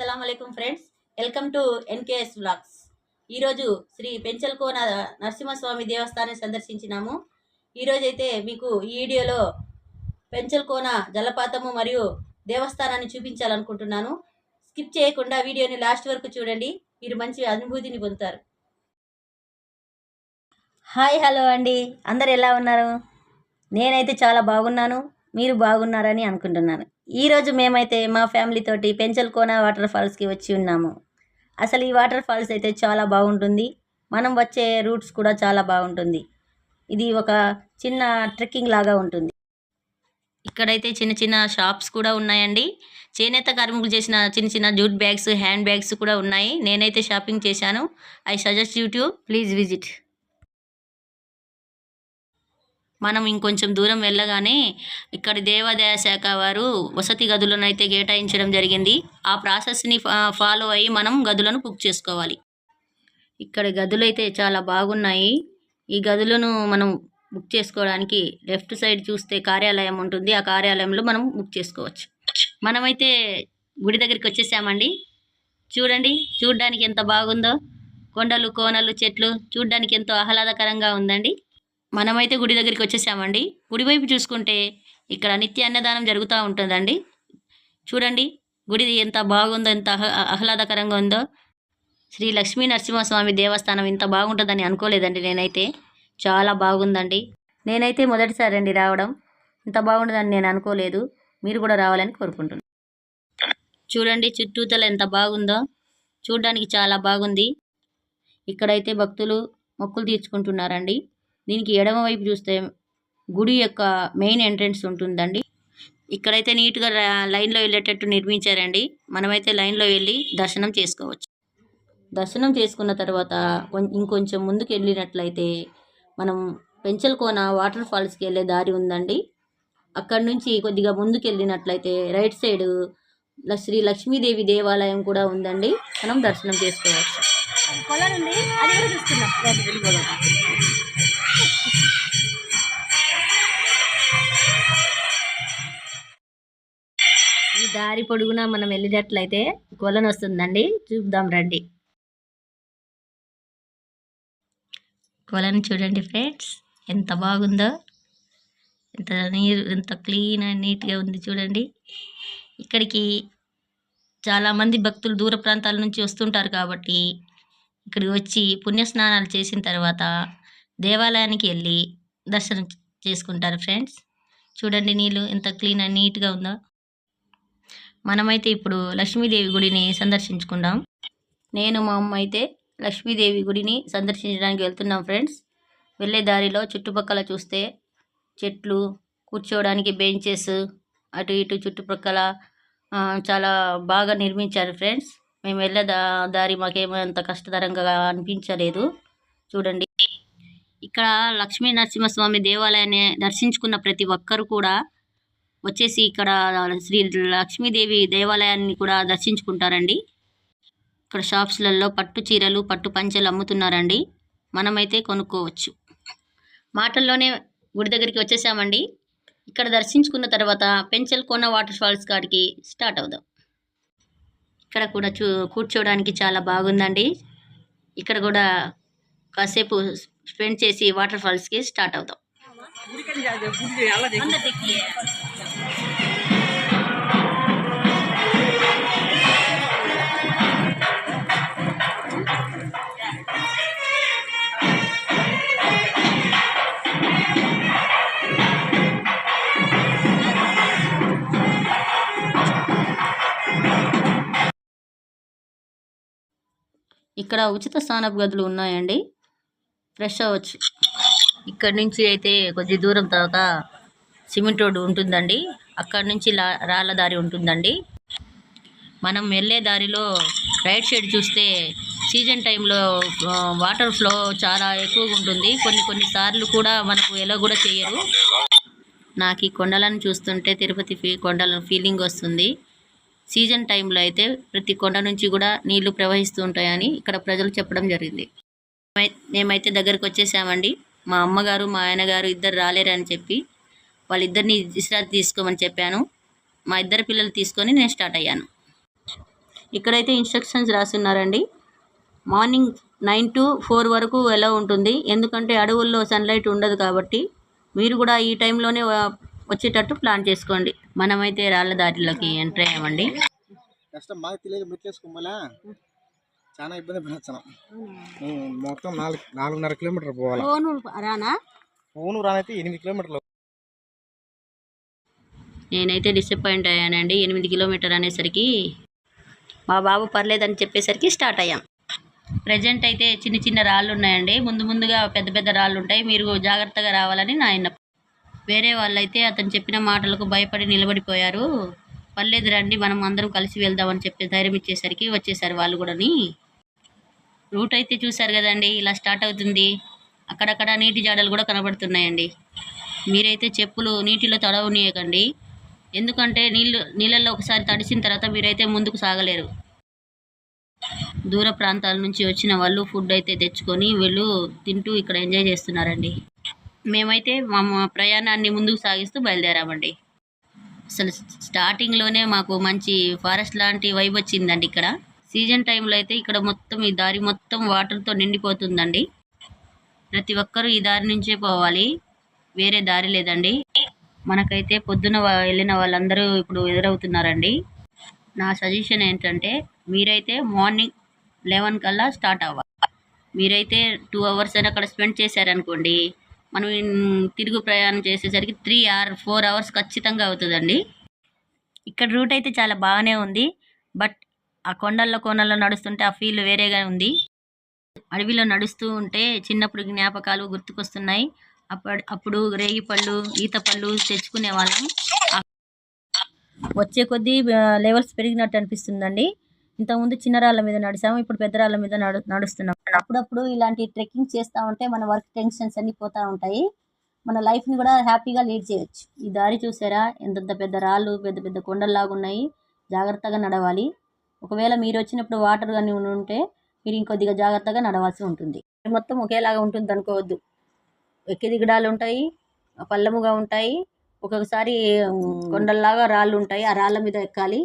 అస్సలం friends. Welcome to NKS blogs ఈరోజు శ్రీ పెంచల్కోన నరసింహస్వామి దేవస్థానం సందర్శించినాము. ఈరోజు అయితే మీకు ఈ వీడియోలో పెంచల్కోన జలపాతము మరియు దేవస్థానాన్ని చూపించాలనుకుంటున్నాను. స్కిప్ చేయకుండా వీడియోని లాస్ట్ వరకు చూడండి. మీరు మంచి అనుభూతిని పొందుతారు. హాయ్ హలో అండి. అందరు ఎలా ఉన్నారు? నేనైతే చాలా బాగున్నాను. మీరు బాగున్నారని అనుకుంటున్నాను. ఈరోజు మేమైతే మా ఫ్యామిలీ తోటి పెంచల్కోన వాటర్ ఫాల్స్కి వచ్చి ఉన్నాము. అసలు ఈ వాటర్ ఫాల్స్ అయితే చాలా బాగుంటుంది. మనం వచ్చే రూట్స్ కూడా చాలా బాగుంటుంది. ఇది ఒక చిన్న ట్రెక్కింగ్ లాగా ఉంటుంది. ఇక్కడైతే చిన్న చిన్న షాప్స్ కూడా ఉన్నాయండి. చేనేత కార్మికులు చేసిన చిన్న చిన్న జూట్ బ్యాగ్స్ హ్యాండ్ బ్యాగ్స్ కూడా ఉన్నాయి. నేనైతే షాపింగ్ చేశాను. I suggest you to please visit. మనం ఇంకొంచెం దూరం వెళ్ళగానే ఇక్కడ దేవాదాయ శాఖ వారు వసతి గదులను అయితే కేటాయించడం జరిగింది. ఆ ప్రాసెస్ని ఫాలో అయ్యి మనం గదులను బుక్ చేసుకోవాలి. ఇక్కడ గదులు అయితే చాలా బాగున్నాయి. ఈ గదులను మనం బుక్ చేసుకోవడానికి లెఫ్ట్ సైడ్ చూస్తే కార్యాలయం ఉంటుంది. ఆ కార్యాలయంలో మనం బుక్ చేసుకోవచ్చు. మనమైతే గుడి దగ్గరికి వచ్చేసామండి. చూడండి చూడ్డానికి ఎంత బాగుందో. కొండలు కోనలు చెట్లు చూడ్డానికి ఎంతో ఆహ్లాదకరంగా ఉందండి. మనమైతే గుడి దగ్గరికి వచ్చేసామండి. గుడి వైపు చూసుకుంటే ఇక్కడ నిత్య అన్నదానం జరుగుతూ ఉంటుందండి. చూడండి గుడి ఎంత బాగుందో ఎంత ఆహ్లాదకరంగా ఉందో. శ్రీ లక్ష్మీ నరసింహస్వామి దేవస్థానం ఇంత బాగుంటుందని అనుకోలేదండి నేనైతే. చాలా బాగుందండి. నేనైతే మొదటిసారి అండి రావడం. ఇంత బాగుంటుందని నేను అనుకోలేదు. మీరు కూడా రావాలని కోరుకుంటున్నాను చూడండి చుట్టూతల ఎంత బాగుందో. చూడడానికి చాలా బాగుంది. ఇక్కడైతే భక్తులు మొక్కులు తీర్చుకుంటున్నారండి. దీనికి ఎడమ వైపు చూస్తే గుడి యొక్క మెయిన్ ఎంట్రన్స్ ఉంటుందండి. ఇక్కడైతే నీట్గా లైన్లో వెళ్ళేటట్టు నిర్మించారండి. మనమైతే లైన్లో వెళ్ళి దర్శనం చేసుకోవచ్చు. దర్శనం చేసుకున్న తర్వాత కొం- ఇంకొంచెం ముందుకు వెళ్ళినట్లయితే మనం పెంచల్కోన వాటర్ ఫాల్స్కి వెళ్ళే దారి ఉందండి. అక్కడ నుంచి కొద్దిగా ముందుకు వెళ్ళినట్లయితే రైట్ సైడ్ శ్రీ లక్ష్మీదేవి దేవాలయం కూడా ఉందండి. మనం దర్శనం చేసుకోవచ్చు. ఈ దారి పొడుగునా మనం వెళ్ళినట్లయితే కొలను వస్తుందండి. చూద్దాం రండి. కొలను చూడండి ఫ్రెండ్స్. ఎంత బాగుందో. ఎంత నీరు ఎంత క్లీన్ అండ్ నీట్గా ఉంది చూడండి. ఇక్కడికి చాలామంది భక్తులు దూర ప్రాంతాల నుంచి వస్తుంటారు కాబట్టి ఇక్కడికి వచ్చి పుణ్యస్నానాలు చేసిన తర్వాత దేవాలయానికి వెళ్ళి దర్శనం చేసుకుంటారు ఫ్రెండ్స్. చూడండి నీళ్ళు ఎంత క్లీన్ అండ్ నీట్గా ఉందో. మనమైతే ఇప్పుడు లక్ష్మీదేవి గుడిని సందర్శించుకుందాం. నేను మా అమ్మ అయితే లక్ష్మీదేవి గుడిని సందర్శించడానికి వెళ్తున్నాం ఫ్రెండ్స్. వెళ్ళే దారిలో చుట్టుపక్కల చూస్తే చెట్లు కూర్చోవడానికి బెంచెస్ అటు ఇటు చుట్టుపక్కల చాలా బాగా నిర్మించారు ఫ్రెండ్స్. మేము వెళ్ళే దా దారి మాకేమో అంత కష్టతరంగా అనిపించలేదు. చూడండి. ఇక్కడ లక్ష్మీ నరసింహస్వామి దేవాలయాన్ని దర్శించుకున్న ప్రతి ఒక్కరు కూడా వచ్చేసి ఇక్కడ శ్రీ లక్ష్మీదేవి దేవాలయాన్ని కూడా దర్శించుకుంటారండి. ఇక్కడ షాప్స్లలో పట్టు చీరలు పట్టు పంచలు అమ్ముతున్నారండి. మనమైతే కొనుక్కోవచ్చు. మాటల్లోనే గుడి దగ్గరికి వచ్చేసామండి. ఇక్కడ దర్శించుకున్న తర్వాత పెంచల్ కోన వాటర్ ఫాల్స్ కాడికి స్టార్ట్ అవుదాం. ఇక్కడ కూడా చూ కూర్చోవడానికి చాలా బాగుందండి. ఇక్కడ కూడా కాసేపు స్పెండ్ చేసి వాటర్ ఫాల్స్కి స్టార్ట్ అవుదాం ఇక్కడ ఉచిత స్నానపు గదులు ఉన్నాయండి. ఫ్రెష్ అవ్వచ్చు. ఇక్కడ నుంచి అయితే కొద్ది దూరం తర్వాత సిమెంట్ రోడ్డు ఉంటుందండి. అక్కడ నుంచి రాళ్ళ దారి ఉంటుందండి. మనం వెళ్ళే దారిలో రైట్ సైడ్ చూస్తే సీజన్ టైంలో వాటర్ ఫ్లో చాలా ఎక్కువగా ఉంటుంది. కొన్ని కొన్ని సార్లు కూడా మనకు ఎలా కూడా చేయరు. నాకు ఈ కొండలను చూస్తుంటే తిరుపతి ఫీ కొండల ఫీలింగ్ వస్తుంది. సీజన్ టైంలో అయితే ప్రతి కొండ నుంచి కూడా నీళ్ళు ప్రవహిస్తూ ఉంటాయని ఇక్కడ ప్రజలు చెప్పడం జరిగింది. మేమైతే దగ్గరకు వచ్చేసామండి. మా అమ్మగారు మా ఆయనగారు ఇద్దరు రాలేరని చెప్పి వాళ్ళిద్దరిని విశ్రాంతి తీసుకోమని చెప్పాను. మా ఇద్దరు పిల్లలు తీసుకొని నేను స్టార్ట్ అయ్యాను. ఇక్కడైతే ఇన్స్ట్రక్షన్స్ రాస్తున్నారండి. మార్నింగ్ నైన్ టు ఫోర్ వరకు ఎలా ఉంటుంది? ఎందుకంటే అడవుల్లో సన్లైట్ ఉండదు కాబట్టి మీరు కూడా ఈ టైంలోనే వచ్చేటట్టు ప్లాన్ చేసుకోండి. మనమైతే రాళ్ళ దారిలోకి ఎంటర్ అయ్యామండి కష్టం బాగా తెలియక మెట్లేసుకోమలా చాలా ఇబ్బంది పడుతున్నాం మొత్తం నాలుగు నాలుగున్నర కిలోమీటర్ పోవాలి? రానా? రానైతే ఎనిమిది కిలోమీటర్లు. నేనైతే డిసప్పాయింట్ అయ్యానండి. ఎనిమిది కిలోమీటర్ అనేసరికి మా బాబు పర్లేదని చెప్పేసరికి స్టార్ట్ అయ్యాం. ప్రజెంట్ అయితే చిన్న చిన్న రాళ్ళు ఉన్నాయండి. ముందు ముందుగా పెద్ద పెద్ద రాళ్ళు ఉంటాయి. మీరు జాగ్రత్తగా రావాలని నా వేరే వాళ్ళైతే అతను చెప్పిన మాటలకు భయపడి నిలబడిపోయారు. పర్లేదు రండి మనం అందరం కలిసి వెళ్దామని చెప్పి ధైర్యం ఇచ్చేసరికి వచ్చేసారు వాళ్ళు కూడాని. రూట్ అయితే చూశారు కదండి ఇలా స్టార్ట్ అవుతుంది. అక్కడక్కడ నీటి జాడలు కూడా కనబడుతున్నాయండి. మీరైతే చెప్పులు నీటిలో తడవనీయకండి. ఎందుకంటే నీళ్ళు నీళ్ళల్లో ఒకసారి తడిసిన తర్వాత మీరైతే ముందుకు సాగలేరు. దూర ప్రాంతాల నుంచి వచ్చిన వాళ్ళు ఫుడ్ అయితే తెచ్చుకొని వీళ్ళు తింటూ ఇక్కడ ఎంజాయ్ చేస్తున్నారండి. మేమైతే మా మా ప్రయాణాన్ని ముందుకు సాగిస్తూ బయలుదేరామండి. అసలు స్టార్టింగ్లోనే మాకు మంచి ఫారెస్ట్ లాంటి వైబ్ వచ్చిందండి ఇక్కడ. సీజన్ టైంలో అయితే ఇక్కడ మొత్తం ఈ దారి మొత్తం వాటర్తో నిండిపోతుందండి. ప్రతి ఒక్కరూ ఈ దారి నుంచే పోవాలి. వేరే దారి లేదండి. మనకైతే పొద్దున వెళ్ళిన వాళ్ళందరూ ఇప్పుడు ఎదురవుతున్నారండి. నా సజెషన్ ఏంటంటే మీరైతే మార్నింగ్ లెవెన్ కల్లా స్టార్ట్ అవ్వాలి. మీరైతే టూ అవర్స్ అని అక్కడ స్పెండ్ చేశారనుకోండి మనం తిరుగు ప్రయాణం చేసేసరికి త్రీ ఆర్ ఫోర్ అవర్స్ ఖచ్చితంగా అవుతుందండి. ఇక్కడ రూట్ అయితే చాలా బాగానే ఉంది. బట్ ఆ కొండల్లో కోనల్లో నడుస్తుంటే ఆ ఫీల్ వేరేగా ఉంది. అడవిలో నడుస్తూ ఉంటే చిన్నప్పుడు జ్ఞాపకాలు గుర్తుకొస్తున్నాయి. అప్పుడు అప్పుడు రేగి పళ్ళు ఈత పళ్ళు తెచ్చుకునే వాళ్ళం. వచ్చే కొద్దీ లెవెల్స్ పెరిగినట్టు అనిపిస్తుందండి. ఇంతకుముందు చిన్న రాళ్ళ మీద నడిచాము ఇప్పుడు పెద్ద రాళ్ళ మీద నడు నడుస్తున్నాం. అప్పుడప్పుడు ఇలాంటి ట్రెక్కింగ్ చేస్తూ ఉంటే మన వర్క్ టెన్షన్స్ అన్నీ పోతూ ఉంటాయి. మన లైఫ్ని కూడా హ్యాపీగా లీడ్ చేయొచ్చు. ఈ దారి చూసారా? ఎంతంత పెద్ద రాళ్ళు పెద్ద పెద్ద కొండల్లాగా ఉన్నాయి జాగ్రత్తగా నడవాలి. ఒకవేళ మీరు వచ్చినప్పుడు వాటర్ కానీ ఉంటే మీరు ఇంకొద్దిగా జాగ్రత్తగా నడవాల్సి ఉంటుంది. మొత్తం ఒకేలాగా ఉంటుంది అనుకోవద్దు ఎక్కి దిగడాలు ఉంటాయి పల్లముగా ఉంటాయి ఒక్కొక్కసారి కొండల్లాగా రాళ్ళు ఉంటాయి. ఆ రాళ్ళ మీద ఎక్కాలి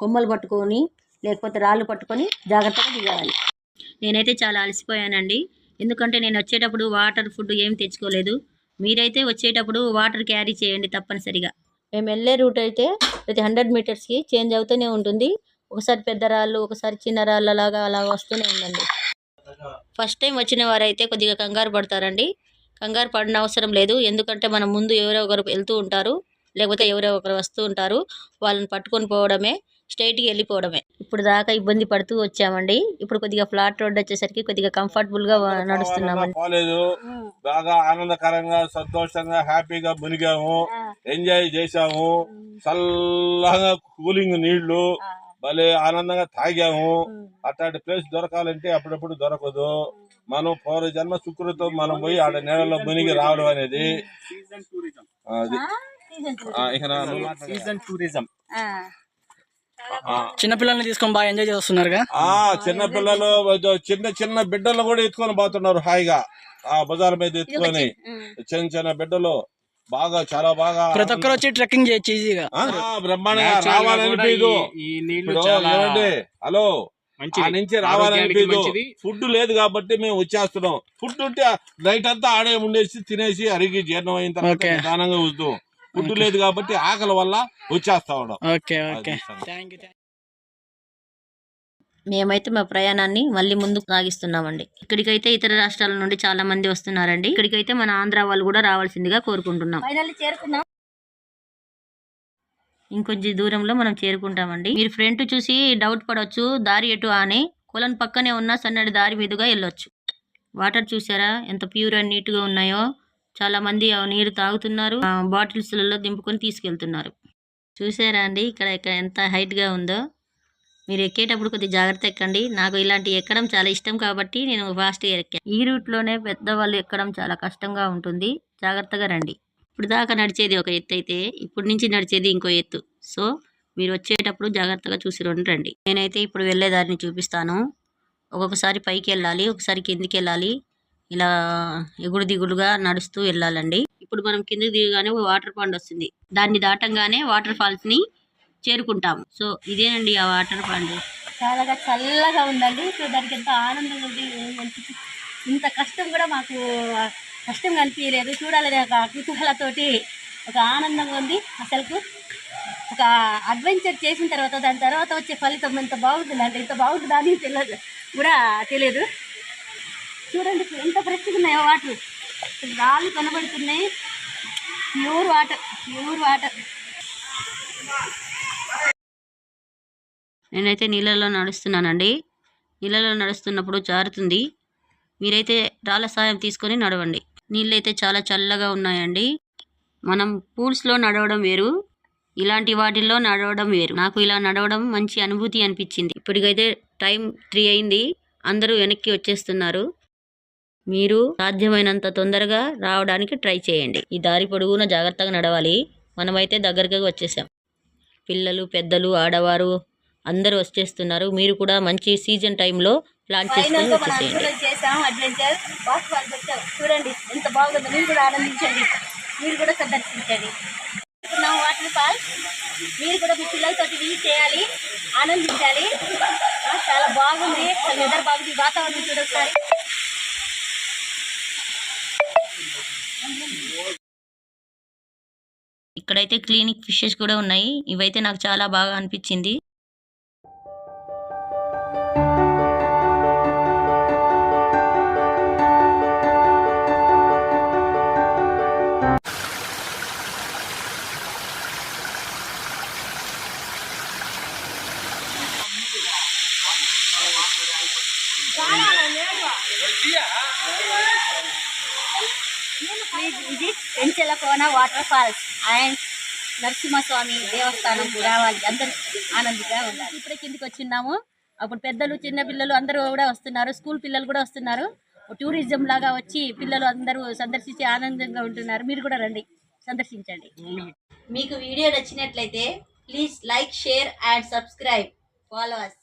కొమ్మలు పట్టుకొని లేకపోతే రాళ్ళు పట్టుకొని జాగ్రత్తగా దిగాలి. నేనైతే చాలా అలసిపోయానండి. ఎందుకంటే నేను వచ్చేటప్పుడు వాటర్ ఫుడ్ ఏం తెచ్చుకోలేదు. మీరైతే వచ్చేటప్పుడు వాటర్ క్యారీ చేయండి తప్పనిసరిగా. మేము వెళ్ళే రూట్ అయితే ప్రతి హండ్రెడ్ మీటర్స్కి చేంజ్ అవుతూనే ఉంటుంది. ఒకసారి పెద్ద రాళ్ళు ఒకసారి చిన్న రాళ్ళ లాగా అలా వస్తూనే ఉందండి. ఫస్ట్ టైం వచ్చిన వారైతే కొద్దిగా కంగారు పడతారండి. కంగారు పడిన అవసరం లేదు. ఎందుకంటే మనం ముందు ఎవరో ఒకరు వెళ్తూ ఉంటారు. లేకపోతే ఎవరో ఒకరు వస్తూ ఉంటారు. వాళ్ళని పట్టుకొని పోవడమే స్ట్రైట్కి వెళ్ళిపోవడమే. ఇప్పుడు దాకా ఇబ్బంది పడుతూ వచ్చామండి. ఇప్పుడు కొద్దిగా ఫ్లాట్ రోడ్ వచ్చేసరికి కొద్దిగా కంఫర్టబుల్గా నడుస్తున్నామండి. పోలేదు బాగా ఆనందకరంగా సంతోషంగా హ్యాపీగా మునిగాము. ఎంజాయ్ చేసాము చల్లగా కూలింగ్ నీళ్ళు. భలే ఆనందంగా తాగాము. అట్లాంటి ప్లేస్ దొరకాలంటే అప్పుడప్పుడు దొరకదు. మనం పౌర జన్మ సుకృతం మనం పోయి ఆడ నీళ్ళలో మునిగి రావడం అనేది చిన్నపిల్లల్ని తీసుకొని బాగా ఎంజాయ్ చేస్తున్నారుగా? ఆ చిన్న పిల్లలు చిన్న చిన్న బిడ్డలు కూడా ఎత్తుకొని పోతున్నారు హాయిగా. ఆ బజార్ మీద ఎత్తుకొని. చిన్న చిన్న బిడ్డలు. బాగా చాలా బాగా ప్రతి ఒక్కరు వచ్చి ట్రెక్కింగ్ చేయొచ్చు ఈజీగా ఆ, బ్రహ్మాండంగా రావాలనిపించదు ఈ నీళ్ళు ఇప్పుడు చాలా ఏమండి? హలో నుంచి రావాలనిపించదు ఫుడ్ లేదు కాబట్టి మేము వచ్చేస్తున్నాం. ఫుడ్ ఉంటే నైట్ అంతా ఆడే ఉండేసి తినేసి అరిగి జీర్ణం అయిన తర్వాత. నిదానంగా వద్దాం. ఫుడ్. లేదు కాబట్టి ఆకలి వల్ల వచ్చేస్తా ఉన్నాం. Okay okay. థ్యాంక్ యూ మేమైతే మా ప్రయాణాన్ని మళ్ళీ ముందుకు సాగిస్తున్నామండి. ఇక్కడికైతే ఇతర రాష్ట్రాల నుండి చాలా మంది వస్తున్నారండి. ఇక్కడికైతే మన ఆంధ్ర వాళ్ళు కూడా రావాల్సిందిగా కోరుకుంటున్నాం. చేరుకున్నాం. ఇంకొంచెం దూరంలో మనం చేరుకుంటామండి. మీరు ఫ్రంట్ చూసి డౌట్ పడవచ్చు దారి ఎటు అని కొలను పక్కనే ఉన్న సన్నటి దారి మీదుగా వెళ్ళొచ్చు. వాటర్ చూసారా? ఎంత ప్యూర్ అండ్ నీట్గా ఉన్నాయో. చాలా మంది ఆ నీరు తాగుతున్నారు. బాటిల్స్లలో దింపుకొని తీసుకెళ్తున్నారు. చూసారా అండి? ఇక్కడ ఇక్కడ ఎంత హైట్గా ఉందో. మీరు ఎక్కేటప్పుడు కొద్దిగా జాగ్రత్త ఎక్కండి. నాకు ఇలాంటి ఎక్కడం చాలా ఇష్టం కాబట్టి నేను ఫాస్ట్గా ఎక్కాను. ఈ రూట్లోనే పెద్దవాళ్ళు ఎక్కడం చాలా కష్టంగా ఉంటుంది. జాగ్రత్తగా రండి. ఇప్పుడు దాకా నడిచేది ఒక ఎత్తు అయితే ఇప్పుడు నుంచి నడిచేది ఇంకో ఎత్తు. సో మీరు వచ్చేటప్పుడు జాగ్రత్తగా చూసి రండి. రండి. నేనైతే ఇప్పుడు వెళ్ళేదారిని చూపిస్తాను. ఒక్కొక్కసారి పైకి వెళ్ళాలి ఒకసారి కిందికి వెళ్ళాలి. ఇలా ఎగుడు దిగుడుగా నడుస్తూ వెళ్ళాలండి. ఇప్పుడు మనం కిందికి దిగగానే ఒక వాటర్ పాండ్ వస్తుంది. దాన్ని దాటంగానే వాటర్ ఫాల్స్ని చేరుకుంటాము. సో ఇదేనండి ఆ వాటర్ పాండ్. చాలా చల్లగా ఉందండి. సో దానికి ఎంత ఆనందంగా ఉంది. ఇంత కష్టం కూడా మాకు కష్టంగా అనిపించలేదు చూడాలని ఒక కుతూహలతోటి ఒక ఆనందంగా ఉంది. అసలుకు ఒక అడ్వెంచర్ చేసిన తర్వాత దాని తర్వాత వచ్చే ఫలితం ఎంత బాగుంటుంది అంటే ఇంత బాగుంటుందా అని తెలియదు కూడా తెలియదు చూడండి ఎంత ఫ్రెష్గా ఉన్నాయో వాటర్. రాళ్ళు కనబడుతున్నాయి. Pure water pure water. నేనైతే నీళ్ళలో నడుస్తున్నానండి. నీళ్ళలో నడుస్తున్నప్పుడు జారుతుంది. మీరైతే రాళ్ళ సాయం తీసుకొని నడవండి. నీళ్ళైతే చాలా చల్లగా ఉన్నాయండి. మనం పూల్స్లో నడవడం వేరు. ఇలాంటి వాటిల్లో నడవడం వేరు. నాకు ఇలా నడవడం మంచి అనుభూతి అనిపించింది. ఇప్పటికైతే టైం త్రీ అయింది. అందరూ వెనక్కి వచ్చేస్తున్నారు. మీరు సాధ్యమైనంత తొందరగా రావడానికి ట్రై చేయండి. ఈ దారి పొడుగున జాగ్రత్తగా నడవాలి. మనమైతే దగ్గరగా వచ్చేసాం. పిల్లలు పెద్దలు ఆడవారు అందరూ వచ్చేస్తున్నారు. మీరు కూడా మంచి సీజన్ టైంలో ప్లాన్ చేసుకొని వచ్చేసేయండి. చేసాం. అడ్వెంచర్ పెట్టాం చూడండి ఎంత బాగుందో. మీరు కూడా ఆనందించండి. మీరు కూడా సందర్శించండి. నా వాటర్ ఫాల్ మీరు కూడా మీ పిల్లలతో విజిట్ చేయాలి ఆనందించాలి. చాలా బాగుంది. వెదర్ బాగుంది. వాతావరణం చూడొకసారి ఇక్కడైతే క్లినిక్ ఫిషెస్ కూడా ఉన్నాయి. ఇవైతే నాకు చాలా బాగా అనిపించింది. ఫాల్స్ అండ్ నరసింహస్వామి దేవస్థానం రావాలి అందరూ ఆనందంగా ఉండాలి ఇప్పుడే కిందికి వచ్చిన్నాము? అప్పుడు పెద్దలు చిన్న పిల్లలు అందరూ కూడా వస్తున్నారు. స్కూల్ పిల్లలు కూడా వస్తున్నారు. టూరిజం లాగా వచ్చి పిల్లలు అందరూ సందర్శించి ఆనందంగా ఉంటున్నారు. మీరు కూడా రండి. సందర్శించండి. మీకు వీడియో నచ్చినట్లయితే please like share and subscribe. Follow us